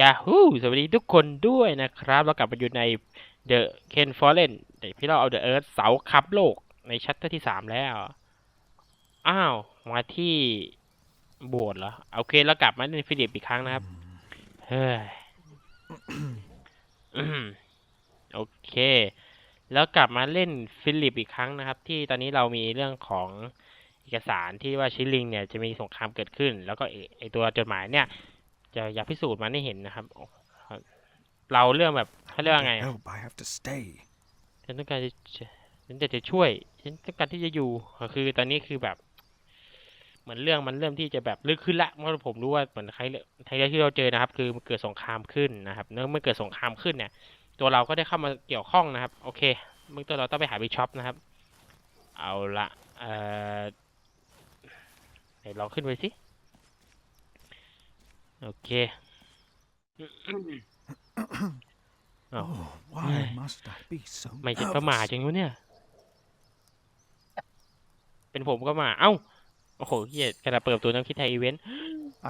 ยาฮูสวัสดีทุกคนด้วยนะครับ เรากลับมาอยู่ใน The Ken Fallen แต่พี่เราเอา The Earth เสาคับโลกในชัตเตอร์ที่สามแล้ว อ้าว มาที่โบสถ์เหรอ โอเคแล้วกลับมาเล่นฟิลิปอีกครั้งนะครับ เฮ้ยโอเค แล้วกลับมาเล่นฟิลิปอีกครั้งนะครับ ที่ตอนนี้เรามีเรื่องของเอกสารที่ว่าชิลิงเนี่ยจะมีสงครามเกิดขึ้น แล้วก็ไอ้ไอตัวจดหมายเนี่ย จะอยากพิสูจน์มันให้เห็นนะครับโอ้ครับเราเรื่องแบบเขาเรียกว่าไงอะ Help, I have to stay. ฉันต้องการจะฉันจะจะช่วยฉันต้องการที่จะอยู่ก็คือ ตอนนี้คือแบบ เหมือนเรื่องมันเริ่มที่จะแบบลึกขึ้นละเพราะผมรู้ว่าเหมือนใครไทยที่เราเจอนะครับ คือมันเกิดสงครามขึ้นนะครับเนื่องเมื่อเกิดสงครามขึ้นเนี่ย ตัวเราก็ได้เข้ามาเกี่ยวข้องนะครับ โอเคเมื่อตัวเราต้องไปหาบิชอปนะครับ เอาละเอ่อไหนลองขึ้นไปสิ โอเค อ้าว Oh, why Yeah. must I be so ไม่ใช่ประมาท nervous? จังวะเนี่ย เป็นผมก็มา เอ้า โอ้โหเฮียกระดาษเปิดประตัวน้ำคิดไทยอีเวนต์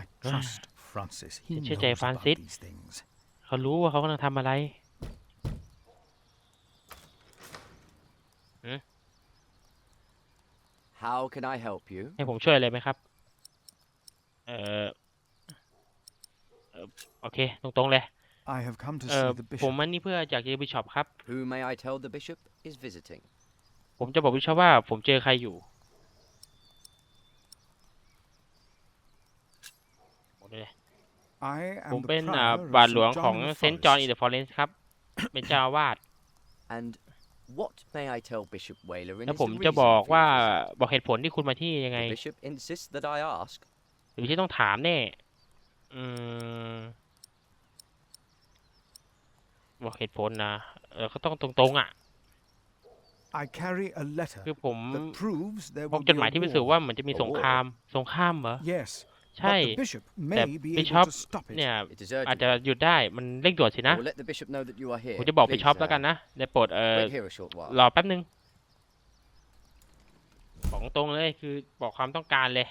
I trust Francis. He Chứ knows chạy about Francis. these things. เขารู้ว่าเขากำลังทำอะไร How can I help you? ให้ผมช่วยอะไรไหมครับ เอ่อเอ่อ โอเค ตรงๆเลย I have come to เอ่อ see the ผม bishop. มันนี่เพื่อจากเจอบิชอปครับ Who may I tell the bishop is visiting? ผมจะบอกบิชอปว่าผมเจอใครอยู่บอกเลย I ผม am เป็น the อ่า prior of บาทหลวง St. ของ John in the เซนต์จอห์นอิน Forest. เดอะฟอเรนซ์ครับ เป็นเจ้าอาวาส And what may I tell Bishop Whaler in แล้ว is ผ the ม reason จะบอก for ว่า your visit? บอกเหตุผลที่คุณมาที่ยังไง The bishop insists that I ask. หรือที่ต้องถามแน่ อืมบอกเหตุผลนะเออก็ต้องตรงๆอะ I carry a letter คือผม that proves there พบ will จ be ดหมาย a ที่พิสูจน์ war. ว่าเหมือนจะมีสงคราม สงครามเหรอ Yes, ใช่ but the bishop may be able Bishop to stop it. เนี่ย It is อาจ urgent. จะหยุดได้มันเร่งด่วนสิ I นะ will let the bishop know that you are here. ผมจะบอกไป Please, ช็อปแล้ว uh, กันนะได้โปรดเออ Wait here a short while. รอแป๊บนึงบอกตรงเลยคือบอกความต้องการเลย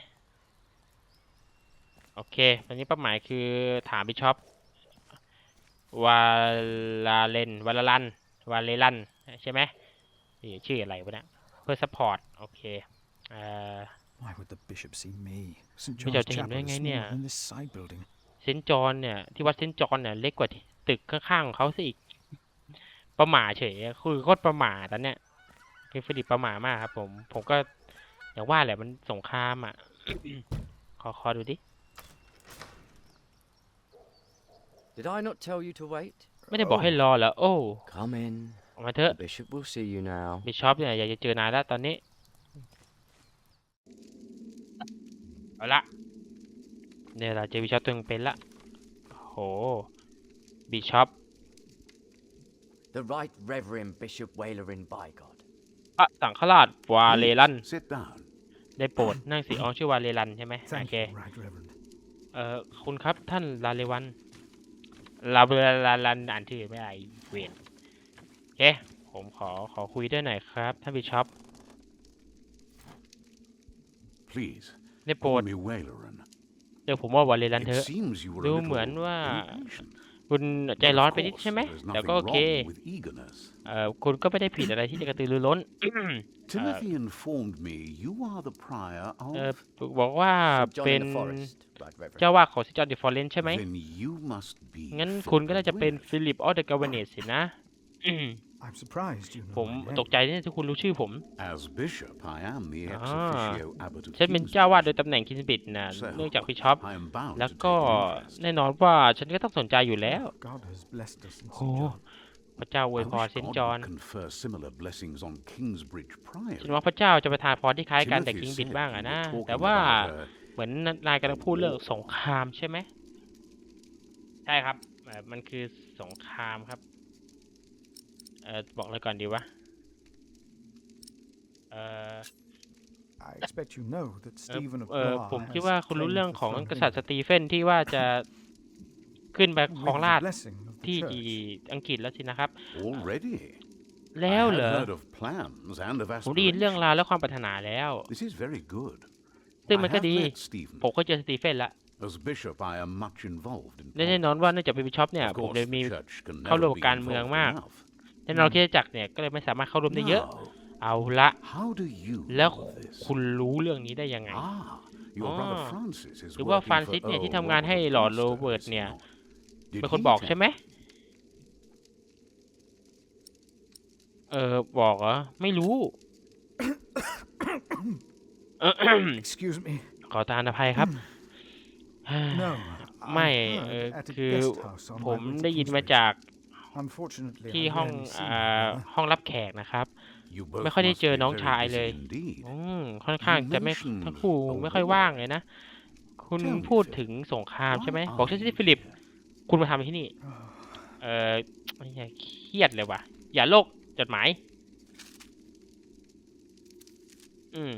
โอเค ตอนนี้เป้าหมายคือถามบิชอปวาลาเลนวาลาลันวาเลลันใช่ไหมนี่ชื่ออะไรวะเนี่ยเพื่อซัพพอร์ต โอเคเอ่อ Why would the bishop see me? St. ไม่เจ้า John's จะเห็น Chapel ได้ is ไง smaller เนี่ย than this side building. เซนต์จอห์นเนี่ยที่วัดเซนต์จอห์นเนี่ยเล็กกว่าที่ตึกข้างๆของเขาซะอีก ประหม่าเฉยอะคือโคตรประหม่าตอนเนี้ยคือฟิลิปประหม่ามากครับผม ผมก็อย่างว่าแหละมันสงครามอะ ขอขอดูดิ Did I not tell you to wait? ไม่ได้บอกให้รอเหรอโอ้ Come in. ออกมาเถอะ The bishop will see you now. บิชอปเนี่ยอยากจะเจอนายแล้วตอนนี้ เอาละเนี่ยเราเจอบิชอปตัวเป็นละโหบิชอป The Right Reverend Bishop Whaler in Bygod. พระสังฆราชวาเลลัน Sit down. ได้โปรดนั่งสิอ๋อชื่อวาเลลันใช่ไหมโอ Thank เค you, Right Reverend. เอ่อคุณครับท่านลาเลวัน ลาเบลาลันอ่านชื่อไม่ได้เวียนโอเคผมขอขอคุยด้วยหน่อยครับท่านบิชอป Please, ได้โปร call ด me Waileran. เดี๋ยวผมว่าวาเลลันเถ It อะ seems you were a ดู little เหมือนว่า impatient. คุณใจ But ร้อน of ไปนิด course, ใช่ไหม there's แต่ nothing ก็โอเค wrong with eagerness. เอ่อคุณก็ไม่ได้ผิดอะไรที่จะกระตือรือร้น Timothy informed me you are the prior เอ่อ of. บอกว่า St. John เป็ in น the Forest. Right Reverend. เจ้าวาดของซิจอนดิฟอเรนใช่ไหม Then you must be. งั้น Philip คุณก็น่าจะเป็น Wayland. ฟิลิปออเดอร์กาเวเนสสินะอืม I'm surprised you ผ know ม my name. ตกใจเนี่ยที่คุณรู้ชื่อผม As bishop, I am the ex Ah. officio abbot of ฉันเป็น Kingsbury. เจ้าวาดโดยตำแหน่งคินบิดนะ So, เนื่องจากบิชอป I am bound แล้ว to ก็ take an interest. แน่นอนว่าฉันก็ต้องสนใจอยู่แล้ว God has blessed us in St. โอ้ John. พระเจ้าอวย I พร wish เซนต์ God จอห์น would confer similar blessings on Kingsbridge ฉัน Priory. ว่าพระเจ้าจะประทานพรที่คล้ายกันแต่ Timothy คิงบิด said บ้าง you อะ were นะ talking แต่ว่า about a เหมือนนายกำลังพูดเรื่องสงครามใช่ไหม ใช่ครับเอ่อมันคือสงครามครับ เออบอกเลยก่อนดีวะเออ I expect you know that เอ่อ Stephen of เออ Blois ผมคิด has ว่าคุณรู้ claimed เรื่อง the ของ throne ก of ษัตริย์ England สตีเฟนที่ว่าจะขึ้นไปครอง with ราช the blessing of the ที่ church. อังกฤษแล้วสินะครับ already. แล้ว I เหร have อ heard of plans and of ผมได้ยินเรื่อง aspirations. ราวและความปรารถนาแล้ว This is very good. ซึ่ง I มันก็ have ดี met Stephen. ผมก็เจอสตีเฟนละ As bishop, I am much involved in และแน่นอนว่าเนื่องจากเป็นบิชอปเนี่ย Of ผม course, เลยมี the church can เข้า never ร่วม be กับการเมือง involved มาก enough. แน่นอนคริสตจักรเนี่ยก็เลยไม่สามารถเข้าร่วมได้เยอะ Now, เอาละ how do you แล้ว know of this? คุณรู้เรื่องนี้ได้ยังไง Ah, your brother อ๋อ Francis is หรือว่า working ฟราน for ซิสเนี่ยที่ Earl ทำงานให้ Robert หลอร์ด of โร Gloucester, เบิร์ต is he เนี่ย not? Did เป็นคน he บอก tell ใช่ไหม you? เออบอกเหรอไม่รู้ Excuse me. ขอตามอภัยครับ No. ไม่ I เออ heard at a คือ guest house on ผม my way to ได้ยินมา Kingsbridge. จาก Unfortunately, ที่ I ห้อง rarely see อ่า my brother. ห้องรับแขกนะครับ You both ไม่ค่อยได้ must เจอ be น้อง very ชาย busy เลย indeed. อืมค่อนข้างจะไม่ mentioned ทั้งคู่ a ไม่ค่อย war. ว่างเลยนะ คุณ Tell me, พูด Phil, ถึงสงครามใช่ไหม why บอกฉัน are สิ you ฟิลิป here? คุณมาทำอะไรที่นี่ เออไอ้เหี้ยเครียดเลยว่ะ อย่าโลกจดหมาย อืม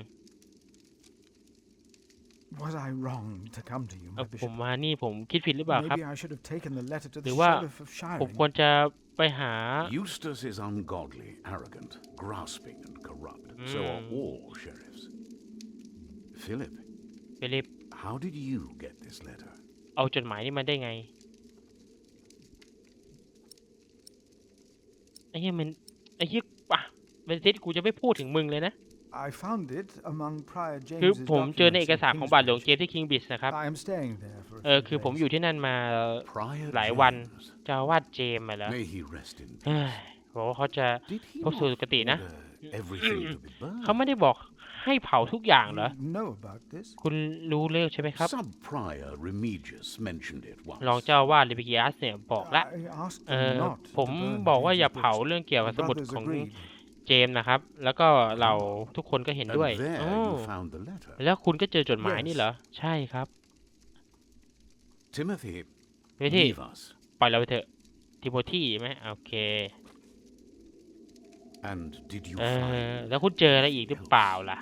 Was I wrong to come to you, เอ่ my อผม bishop? มานี่ผมคิดผิดหรือเปล่าครับ Maybe I should have taken the letter to หรื the อว่า sheriff of ผม Shiring. ควรจะไปหา Eustace is ungodly, arrogant, grasping, and corrupt. So are Mm. all sheriffs. Philip, ฟิลิป how did you get this letter? เอาจดหมายนี่มาได้ไงไอ้เหี้ยมันไอ้เหี้ยป่ะเบนซิสกูจะไม่พูดถึงมึงเลยนะ I found it among Prior คือ James's ผมเจอในเอก documents สาร in ของบาทหลวงเจ Kingsbridge. มส์ที่คิงบิชนะครับ I am staying there for a เออ few คือผม days. อยู่ที่นั่นมา Prior หลายวัน James. เจ้าอาวาดเจมส์มาแล้ว May he rest in เฮ้ย peace. บอกว่าเขาจะ Did he พบสู่ not สุคตินะ order everything to be burned? เขาไม่ได้บอกให้เผาทุกอย่างเหรอ You know about this? คุณรู้เรื่องใช่ไหมครับ Sub Prior Remigius mentioned it once. รองเจ้าอาวาดลิบิกิอัสเนี่ยบอกละ I asked เอ them อ not to ผม burn บอกว่าอย่า James's เผา books. เรื่องเกี่ยวกับ The สมุด brothers ของ agreed. เจมส์นะครับ แล้วก็เราทุกคนก็เห็น And ด้วย there อ๋อ you found the letter. แล้วคุณก็เจอจดหมายนี่ Yes. เหรอ ใช่ครับ Timothy, เวที leave us. ปล่อยเราไปเถอะทิโมธีไหมโอเค And did you เออ find แล้วคุณเจออะไรอีกหรือเปล่าล่ะ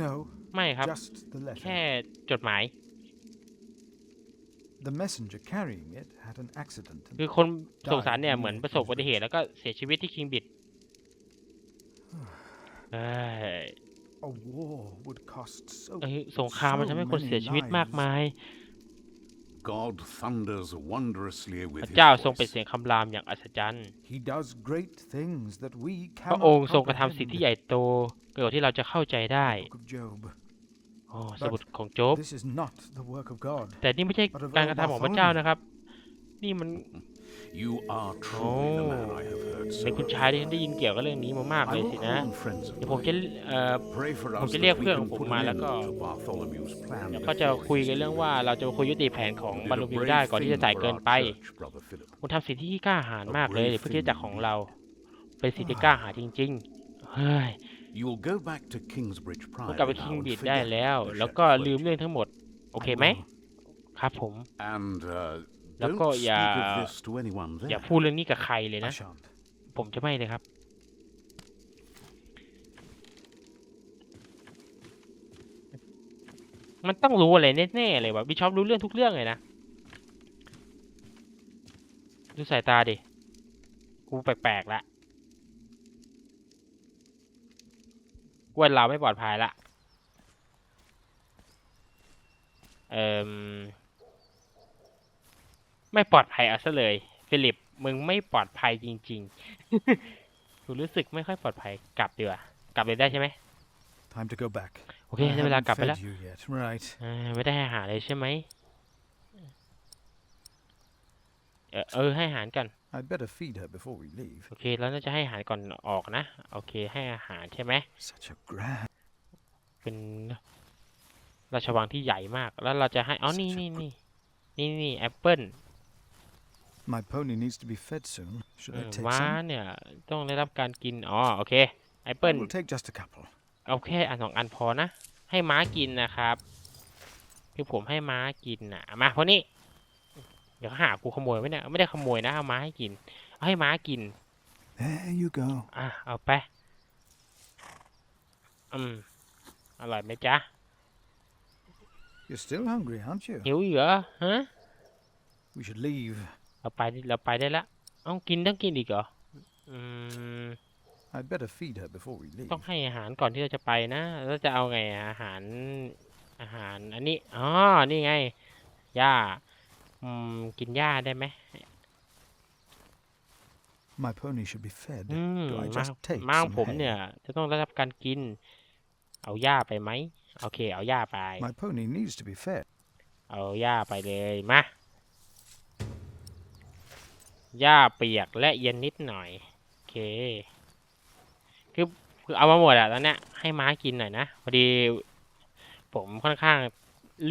No, ไม่ครับ just the แค่ letter. จดหมาย The messenger carrying it had an accident. and คือคนส่งได้สารเนี่ยไม่เหมือนได้ประสบอุบัติเหตุแล้วก็เสียชีวิตที่คิงบิด เอ้ย A war would cost so เอ้ยสงครามมันทำให้คน so เสียชีวิต many มาก lives. มาย God thunders wondrously พ with ระ his เจ้าทรงเป็น voice. เสียงคำรามอย่างอัศจรรย์ He does great things that we พระ cannot องค์ทรงกระทำสิ่งที่ให comprehend. ญ่โตเกิดที่เราจะเข้าใจได้ Book of Job. อ๋อสมุดของโจ๊บ This is not the work of God. แต่นี่ไม่ใช่ But of การกระทำของพระเจ้านะครับ นี่มัน You are truly the man I have heard เป็น so คุณ of. ชายที่ได้ยินเกี่ยวกับเรื่องนี้มามาก I เลย will สินะ call on friends of เดี๋ยวผมจะ mine. เอ่อ Pray for ผม us จะ that เรียก we เพื่อนข can องผม put มา an แล้ว end ก็ to Bartholomew's plan เดี๋ยว before ก็จะ his คุยกันเรื่องว่าเราจะคุยยุติแผนของ You บรร did ลุ a มิว brave ได้ก่อนที่จะ thing จ่าย for เกิน our ไป church, Brother Philip. คุณทำสิ่งที่กล้าหาญมากเลย brave เพื่อที่จะ thing ของ indeed. เรา เป็นสิ่งที่กล้าหาญจริง ๆ เฮ้ย You will go back to Kingsbridge คุณ Prior กลับไป now คิง and บิดได้ forget แล้ว the แล้วก็ Shepherd ลืม Legend. เรื่องทั้งหมด โอเคไหม ครับผม And uh, แล้ว don't ก็อย่า speak of this to anyone อย่า there. พูดเรื่องนี้กับใครเลย I นะ shan't. ผมจะไม่เลยครับ มันต้องรู้อะไรแน่ๆเลยว่ะบิชอปรู้เรื่องทุกเรื่องเลยนะ ดูสายตาดิ กูแปลกๆละกวนเราไม่ปลอดภัยละ เอ่ม ไม่ปลอดภัยเอาซะเลย ฟิลิปมึงไม่ปลอดภัยจริงๆกูรู้สึกไม่ค่อยปลอดภัยกลับดีกว่ากลับเลยได้ใช่ไหม Time to go back. โอเค I ได้เวลา haven't กลับไป fed แล้ว you yet. Right. อ่าไม่ได้ให้อาหารเลยใช่ไหมเออเออให้อาหารกัน I'd better feed her before we leave. โอเคแล้วน่าจะให้อาหารก่อนออกนะ โอเคให้อาหารใช่ไหม Such a grand. เป็นราชวังที่ใหญ่มากแล้วเราจะให้อ๋อนี่นี่นี่นี่นี่แอปเปิล My pony needs to be fed soon. Should I take ม้า some? เนี่ยต้องได้รับการกิน อ๋อ โอเคแอป I เปิล will take just a couple. เอาแค่อันสองอันพอนะ ให้ม้ากินนะครับ คือผมให้ม้ากินนะมาพวกนี้เดี๋ยวเขาหากูขโมยไว้เนี่ยไม่ได้ขโมยนะเอาม้าให้กินเอาให้ม้ากิน There you go. อะเอาไป อืมอร่อยไหมจ๊ะ You're still hungry, aren't you? หิวอีกเหรอฮะ We should leave. เราไปดิเราไปได้ละเอากินต้องกินอีกเหรออืม I'd better feed her before we leave. ต้องให้อาหารก่อนที่เราจะไปนะแล้วจะเอาไงอะอาหารอาหารอันนี้อ๋อนี่ไงหญ้าอืมกินหญ้าได้ไหม My pony should be fed. อืม Do I ม้า just take ม้าข some องผมเนี่ย hay? จะต้องได้รับการกิน เอาหญ้าไปไหมโอเค เอาหญ้าไป My pony needs to be fed. เอาหญ้าไปเลยมา หญ้าเปียกและเย็นนิดหน่อย โอเค คือคือเอามาหมดอะตอนเนี้ยให้ม้ากินหน่อยนะพอดี ผมค่อนข้าง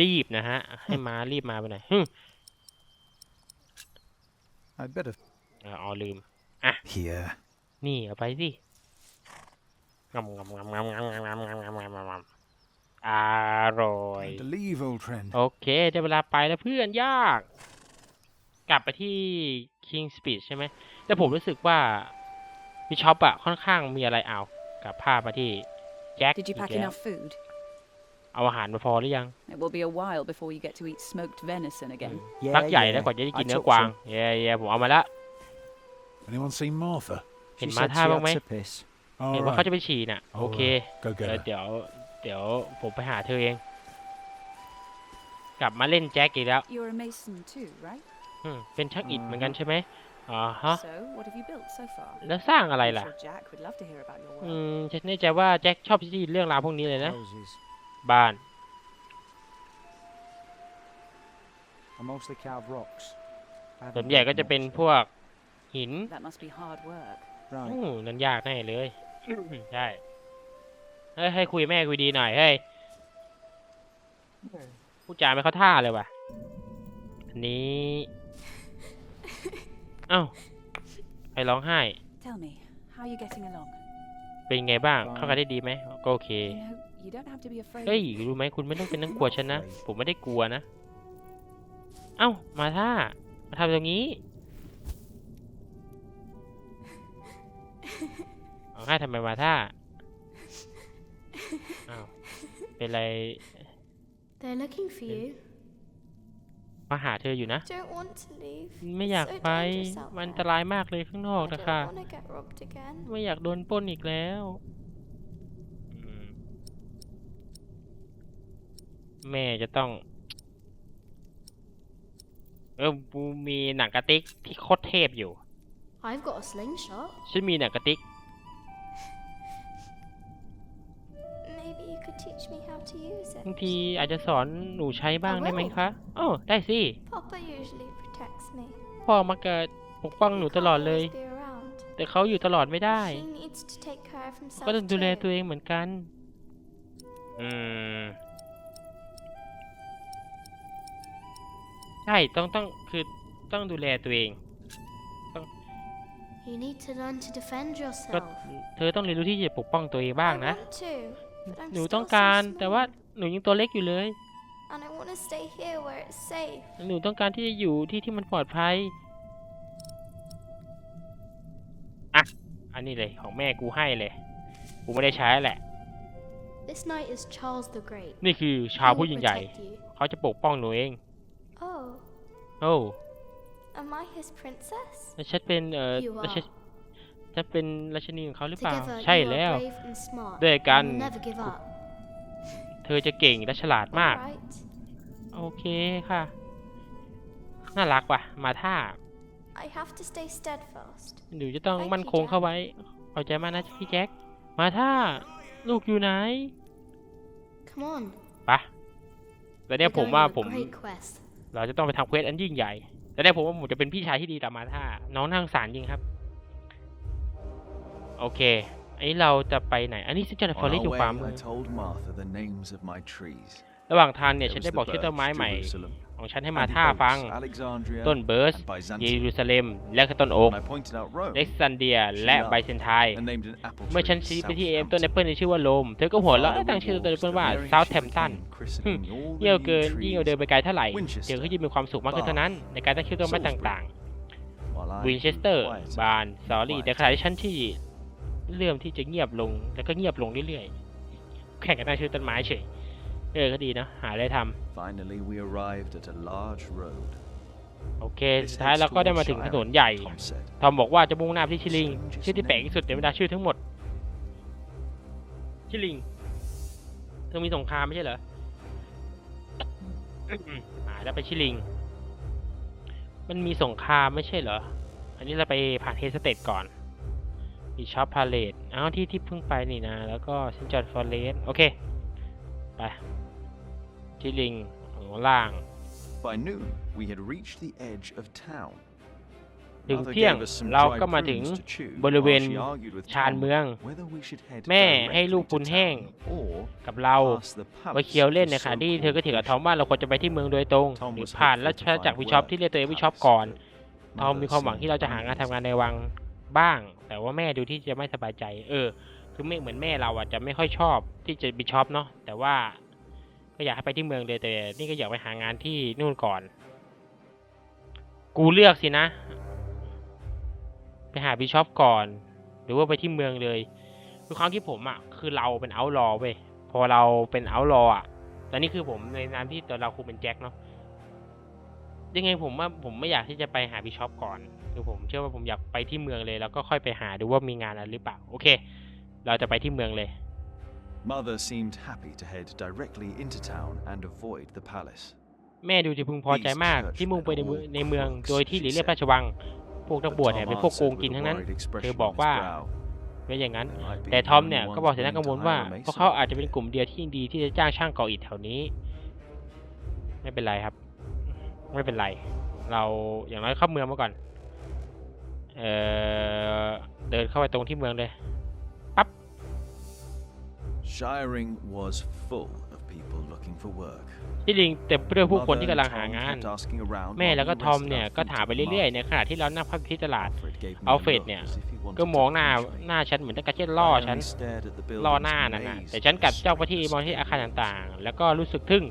รีบนะฮะ ให้ม้ารีบมาไปหน่อยฮึ่ม I'd better เออเอาลืม here. นี่เอาไปสิงำงำงำงำงำงำงำงำงำงำงำอร่อย Time to leave, old friend. โอเคได้เวลาไปแล้วเพื่อนยาก กลับไปที่ King Speed ใช่ไหม แต่ผมรู้สึกว่าบิชอปอะค่อนข้างมีอะไรเอากลับภาพมาที่แจ็ค Did you อี pack กแล้ว enough food? เอาอาหารมาพอหรือยัง It will be a while before you get to eat smoked venison again. พักใหญ่แล้วกว่าจะได้กินเนื้อกวางเย่เย่ผมเอามาละ Anyone seen Martha? เห็นมาท่าบ้างไหม piss. เห็นว่าเขาจะไปฉี่น่ะ โอเค Go เดี๋ยว get her. เดี๋ยวเดี๋ยวผมไปหาเธอเอง กลับมาเล่นแจ็คอีกแล้ว You're a mason too, right? อืมเป็นช่างอิฐเหมือนกันใช่ไหมอ๋อฮะ So, what have you built so far? แล้วสร้างอะไร I'm ล่ะ sure Jack would love to hear about your อื work. มฉันแน่ใจว่าแจ็คชอบที่เรื่องราวพวกนี้เลยนะ Houses บ้าน are mostly carved rocks. I haven't ส่วนใหญ่ built ก็จะ much, เป็น though. พวกหิน That must be hard work. Right. อู้นั่นยากแน่เลย ใช่เฮ้ยให้คุยแม่คุยดีหน่อยเฮ้ยพูดจาไม่เข้าท่าเลยว่ะ อันนี้เอ้าใครร้องไห้ Tell me, how are you getting along? เป็นไงบ้างเข้ากันได้ดีไหมก็โอเค You know, you don't have to be afraid. เฮ้ยรู้ไหมคุณไม่ต้องเป็นนักกลัวฉันนะ ผมไม่ได้กลัวนะ เอ้ามาท่ามาทำอย่างนี้เอาให้ทำไมมาท่าอ้าวเป็นไร They're looking for you. มาหาเธออยู่นะ Don't want to leave. ไม่อยาก So ไป dangerous out มันอัน there. ตรายมากเลยข้างนอก I นะ don't คะ want to get robbed again. ไม่อยากโดนปล้นอีกแล้วอืมแม่จะต้อง เออกูมีหนังกระติกที่โคตรเทพอยู่ I've got a slingshot. ฉันมีหนังกระติก บาง it. ทีอาจจะสอนหนูใช้บ้าง I ได้ไหม will. คะโอ้ได้สิ Papa usually protects me. พ่อมักจะปกป้องหนู He ตลอด can't เลย always be around. แต่เขาอยู่ตลอดไม่ได้ He needs to take care of ก็ต้อง himself ดูแลตัว too. เองเหมือนกัน อืม ใช่ ต้องต้องคือต้องดูแลตัวเอง You need to learn to defend ก็ yourself. เธอต้องเรียนรู้ที่จะปกป้องตัวเองบ้าง I นะ want to, but I'm หนู still ต้อง so การแต่ว่า small. หนูยังตัวเล็กอยู่เลย And I want to stay here where it's safe. หนูต้องการที่จะอยู่ที่ที่มันปลอดภัย อะ อันนี้เลยของแม่กูให้เลย กูไม่ได้ใช้แหละ This knight is Charles the Great. นี่คือชาว He ผู้ will ยิ่งใหญ่ protect you. เขาจะปกป้องหนูเอง Oh, โอ้ am I his princess? แล้วฉันเป็นเอ่อ You ราช are. ฉันเป็นราชินีของเขาหรือเปล่า Together, ใช่ you are แล้ว brave and smart. ด้วย and กัน will never give up. เธอจะเก่งและฉลาดมาก Alright. โอเคค่ะ น่ารักว่ะ มาท่า I have to stay steadfast. หนูจะต้อง Thank มั่น you, คงเข้าไว้ขอบใจมากนะพี่แจ็ค มาท่า ลูกอยู่ไหน Come on. ปะแต่เนี่ย we're ผม going ว่า on a ผม Great quest. เราจะต้องไปทำเควสอันยิ่งใหญ่ แต่เนี่ยผมว่าผมจะเป็นพี่ชายที่ดีต่อมาท่า น้องนั่าสงสารจริงครับ โอเค อันนี้เราจะไปไหน อันนี้ซิจนฟอ On ร์ our รี่อยู่ขวา way, มือ I told Martha the names of my trees. ระหว่างทางเนี่ย There ฉัน was ได้ the บอกชื่อต้น birch, ไม้ใหม่ Jerusalem, ของฉันให้ and มา the ท่า oaks, ฟัง Alexandria ต้นเบิร์ส and เย Byzantium. รูซาเล็ม และก็ต้นโอ๊ก And I pointed out Rome เล็กซันเดีย และไบเซนไทน์ and named an apple เมื่อ tree ฉันชี้ไปที่เอมต้นแอป Southampton. เปิลในชื่อว่าโลม เธอก็หัวเราะและ Farther ตั้ง we ชื่อต้นแอป walked, เปิล the ว่า merry เซาท์แ m ม ship ตัน came, christening all the เยี่ยวเกิน new ยิ่งเอา trees เดินไปไกลเท่าไหร่ Winchester เธอก็ยิ่งมีความสุขมากขึ้นเท่านั้น ในการตั้งชื่อต้นไม้ต่าง while I ๆวินเชสเตอร์ quieter บานซอรี่ quieter แต่ขณะที่ฉันที่ เริ่มที่จะเงียบลงแล้วก็เงียบลงเรื่อยๆ แข่งกันตั้งชื่อต้นไม้เฉย เออ ก็ดีนะ หาอะไรท Finally, we arrived at a large road. ำโอเค This สุดท้าย heads เราก็ได้มา toward ถึงถ Shire, นนใหญ่ Tom said. ทอมบอกว่าจะมุ่งหน้าไปที่ชิลิง ชื่อที่แปลกที่สุดในบรรดาชื่อทั้งหมด ชิลิงเธอมีสงครามไม่ใช่เหรออ่าแล้วไปชิลิง มันมีสงครามไม่ใช่เหรอ อันนี้เราไปผ่านเฮสเตดก่อน มีช็อปพาเลตอ้าวที่ที่เพิ่งไปนี่นะ แล้วก็เซนจอร์ดฟอเรสโอเค ไปชิลิงของล่าง By noon, we had reached the edge of town. ถึง Mother เที่ยง gave us some เรา dried ก็มาถึง prunes to chew บริเวณ while she argued with ชาน Tom เมือง whether we should head แม่ให้ลูก directly ปุน to แห้ง town or กับเรา past the ไว้ palace เคี้ยวเล่น of ใน the ขณะที่เธอก็เถียงกับ so-called ทอมว่าเราควรจะไปที่เมืองโดยตรง Tom หรือ was ผ่าน hopeful และ to find จาก a วิชอป way ที่เรียกตัวเอง to วิชอป palace. ก่อนทอม Mother มีความหวัง seemed ที่เราจะหางานทำงานในวัง บ้าง แต่ว่าแม่ดูที่จะไม่สบายใจ เออ คือไม่เหมือนแม่เราอะจะไม่ค่อยชอบที่จะบิชอปเนาะแต่ว่าก็อยากให้ไปที่เมืองเลยแต่ นี่ก็อยากไปหางานที่นู่นก่อน กูเลือกสินะ ไปหาบิชอปก่อน หรือว่าไปที่เมืองเลยคือความที่ผมอะคือเราเป็นเอาท์ลอเว้ยพอเราเป็นเอาท์ลออะต่นี่คือผมในนามที่ตัวเราคงเป็นแจ็คเนาะ ยังไงผมว่าผมไม่อยากที่จะไปหาบิชอปก่อนคือผมเชื่อว่าผมอยากไปที่เมืองเลยแล้วก็ค่อยไปหาดูว่ามีงานอะไรหรือเปล่าโอเค เราจะไปที่เมืองเลย Mother seemed happy to head directly into town and avoid the palace. แม่ดูจะพึงพอใจมากที่มุ่งไปในเมืองในเมืองโดยที่หลีเลียบราชวัง พวกนัก But บวชเนี่ย Tom เป็นพวกโกง answered กิน with a ทั้งนั้น worried เธ expression อบอก on his ว่า brow. เป็นอย่างนั้น There might be แต่ the ทอม only เนี่ย one ก็บอกเสียงน่ากังวลว่า willing to hire a พวกเขา mason. อาจจะเป็นกลุ่มเดียวที่ดีที่จะจ้างช่างก่ออิฐแถวนี้ ไม่เป็นไรครับ ไม่เป็นไร เราอย่างน้อยเข้าเมืองมาก่อน เอ่อเดินเข้าไปตรงที่เมืองเลย Shiring was full of people looking for work. ที่ลิงเต็มไปด้วยผู้คน Mother ที่ and กำลัง Tom หางาน kept asking around แม่ while แล้วก็ we ทอม rested เนี่ย our ก็ feet ถาม at ไป the เรื่อยๆ market. ในขณะที่เรานั่งพักที่ตลาด Alfred gave me อั a ลเฟรด look เนี่ย as if he wanted ก็ to มองหน้า punch me. หน้าฉันเหมือนต้องการจะ I ล่อ only ฉัน stared at the ล่อ buildings หน้านั่นนะ amazed แต่ฉันกลับ as จ้องไป if ที่ in มองที่อาคาร suspense. ต่างๆ แล้วก็รู้สึกทึ่ง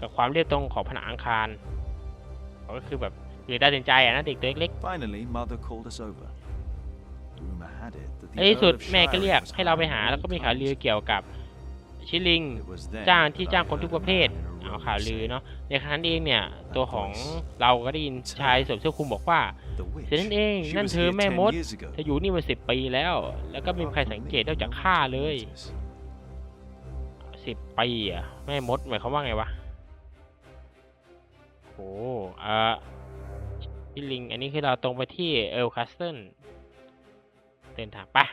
กับความเรียบตรงของผนังอาคาร ก็คือแบบคือตัดสินใจอะนะเด็กตัวเล็ก Finally, Mother called us over. Rumor had it that ๆ the ในที่สุด Earl of แม่ก็เรียก Shiring was ให้เราไปหา hiring แล้วก็มีข่าวลือ advertised. เกี่ยวกับชิลิง It was then จ้างที่ that I จ้างคน heard ทุก a ประเภท man in a เอา robe ข่าวลือ say, เนาะในครั้งนั้นเองเนี่ย ตัวของเราก็ได้ยินชายสวมเสื้อคลุมบอกว่า "The witch. เดี๋ยวนั่นเอง She นั่น was เธอ here แม่ ten มด years ago." เธออยู่นี่มาสิบปีแล้ว แล้วก็ไม่มีใคร Apart สัง from เก me, ตนอกจาก no one ข้า had เลย noticed. สิบปีอะแม่มดหมายความว่าไงวะโอ้เอ่อที่ลิง อันนี้คือเราตรงไปที่เอลคัสเซิลเดินทางไปะ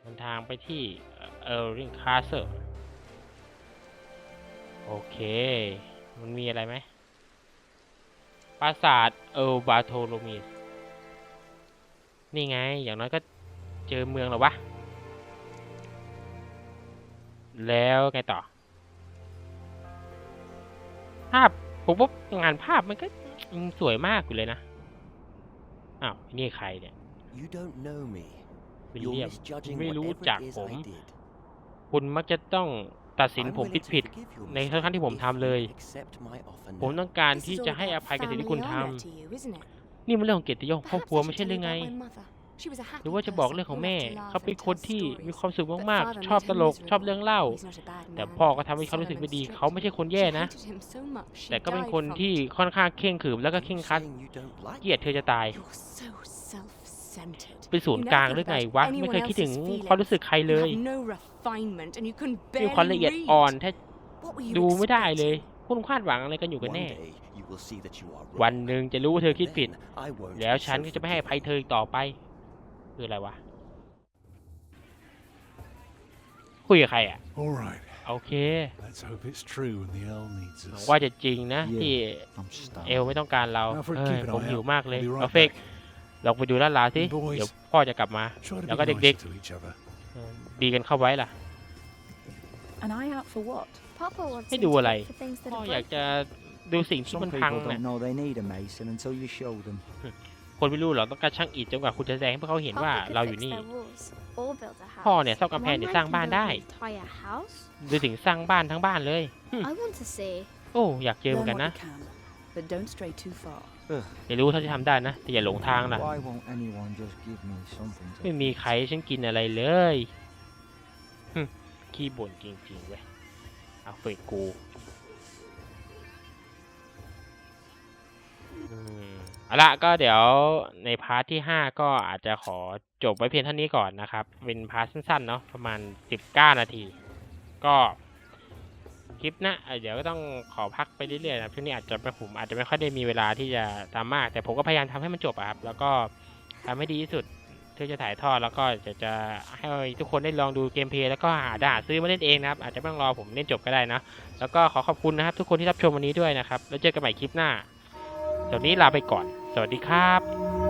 เดินทางไปที่เอลริงคาสเซิลโอเค มันมีอะไรไหม ปราสาทเอลบาโทโลมีสนี่ไง อย่างน้อยก็เจอเมืองแล้ววะ แล้วไงต่อาพผมว่างานภาพมันก็อืมสวยมากอยู่เลยนะ อ้าว นี่ใครเนี่ย You don't know me. วิล You're เลียม misjudging ไม่รู้ whatever จัก it is ผม I did. คุณมักจะต้องตัดสิน I'm ผม willing to ผิด forgive your ในทุกครั้งที่ผม mistake ทำเลย if you accept my offer ๆผม now. ต้องการ This ที่ is จะ all ให้อ about ภัยกับสิ่งที่ family คุณท honor to you, isn't it? ำนี่มันเรื่องของเกียรติยศของครอบ Perhaps ครัว I ไม่ should ใช่ tell หรื you อไง about my mother. She was a หรือ happy ว่าจะบอก person เรื่องของ who แม่ loved to laugh เขาเป็น and คน tell ที่ stories. มีความสุข But มาก father ๆชอบ made ต him ลก ชอบ miserable. เรื่องเล่า He's not a bad แต่ man. พ่อก็ทำให้เขารู้ Solomon สึกไม่ดี stripped เขาไม่ใช่คน him. แย่ She นะ hated him so much, she แต่ก็เป็น died คน from ที่ it. ค่อนข้างเข่งขรึมแล้วก็ You're เข่งครัด saying you don't like เกลียดเธอจะตาย You're so self-centered. เป็นศูนย์ You กลาง never หรือ think ไง about วะ anyone ไม่เคยคิดถึง else's ความรู้สึก feelings. ใครเลย You have no refinement and you can มีความ barely ละเอียด read. อ่อนแท้ What were you ดูไม่ได้เลย expecting? คุณคาดหวังอะไรกันอยู่กัน One แน่ day you will see that you are วัน wrong. หนึ่งจะรู้ว่าเธอคิดผิด Then I won't แล้ว be ฉัน so ก็จะไม่ให้อภัยเธออีกต่อไป คืออะไรวะ คุยกับใครอะ All right. โอเค Let's hope it's true and the Earl needs หวัง us. ว่าจะจริงนะ Yeah. ที่ I'm starving. เอลไม่ต้องการเรา Alfred, เอ้ย keep an ผม eye หิว out. มากเลย I'll be เอา right เฟก back. ลองไปดูลาดลาวสิ Boys เดี๋ยวพ่อจะกลับมา Try to แล้ว be ก็เด็ก nice to each other. ๆเออดีกันเข้าไว้ล่ะ An eye out for what? Papa wants Hey, him do to what look I- for things that พ่อ are อยาก broken. จะดูสิ่งที่ Some มันพัง people นะ don't know they need a mason until you show them. คนไม่รู้หรอกต้องการช่างอิฐจนกว่าคุณจะแสดงให้พวกเขาเห็นว่า Papa could เราอ fix ยู่นี่ their walls or build a พ่อ house. เนี่ยซ่อมกำแพง One เดี๋ยว man สร้าง can บ้าน build ได้ an entire house. ดูถึงสร้างบ้านทั้งบ้านเลย I want to see. โอ้อยากเจอเหมือ Learn นกัน what นะ you can, but don't stray too far. เดี๋ยวรู้เท่าที่ทำได้นะ แต่อย่าหลงทางนะ Why won't anyone just give me something ไม่ to มีใครให้ฉันกินอะไรเลยหึขี้บ่นจริงๆเว้ยเอาเฟก เอาละก็เดี๋ยวในพาร์ทที่ 5 ก็อาจจะขอจบไว้เพียงเท่านี้ก่อนนะครับ เป็นพาร์ทสั้นๆเนาะประมาณ 19 นาที ก็คลิปนะเดี๋ยวก็ต้องขอพักไปเรื่อยๆนะช่วงนี้อาจจะไม่ผมอาจจะไม่ค่อยได้มีเวลาที่จะตามมาก แต่ผมก็พยายามทำให้มันจบครับ แล้วก็ทำให้ดีที่สุดที่อจะถ่ายทอดแล้วก็จะจะให้ทุกคนได้ลองดูเกมเพลย์แล้วก็หาด่าซื้อมาเล่นเองนะครับ อาจจะไม่ต้องรอผมเล่นจบก็ได้นะ แล้วก็ขอขอบคุณนะครับ ทุกคนที่รับชมวันนี้ด้วยนะครับ แล้วเจอกันใหม่คลิปหน้าสำหรับวันนี้ลาไปก่อน สวัสดีครับ